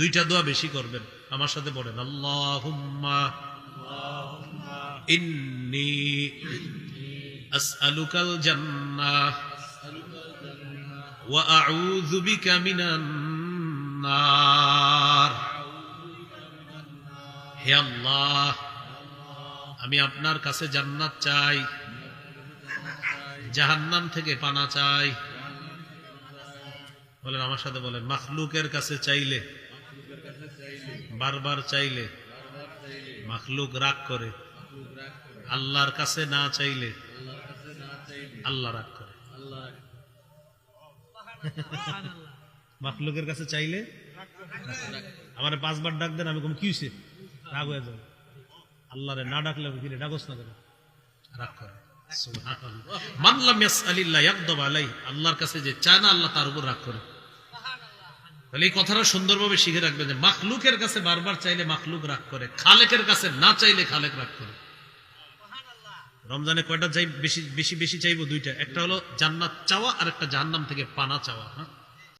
দুইটা দোয়া বেশি করবেন। আমার সাথে বলেন আল্লাহ ইন্নি আসআলুকাল জান্নাহ ওয়া আউযু বিকা মিনান নার। হে আল্লাহ, আমি আপনার কাছে জান্নাত চাই, জাহান্নাম থেকে পানা চাই। বলেন, আমার সাথে বলেন, মাখলুকের কাছে চাইলে বারবার চাইলে, মাখলুক রাগ করে, আল্লাহর কাছে না চাইলে, আল্লাহ রাগ করে। মাখলুকের কাছে চাইলে, আমার পাঁচবার ডাক দেন, আমি কম, কি রাগ হয়ে যাবে। আল্লাহরে না ডাকলে আমি ফিরে ডাকস না কেন? রাগ করে। সুবহানাল্লাহ। মান লাম ইয়াসআলিল্লাহ ইয়াগদাব আল্লাহর কাছে যে চায় না, আল্লাহ তার উপর রাগ করে। তাহলে এই কথাটা সুন্দরভাবে শিখে রাখবে যে মাখলুকের কাছে বারবার চাইলে মাখলুক রাগ করে, খালেকের কাছে না চাইলে খালেক রাগ করে। রমজানে কয়টা চাই? বেশি বেশি বেশি চাইব দুইটা। একটা হলো জান্নাত চাওয়া আর একটা জাহান্নাম থেকে পানা চাওয়া হ্যাঁ?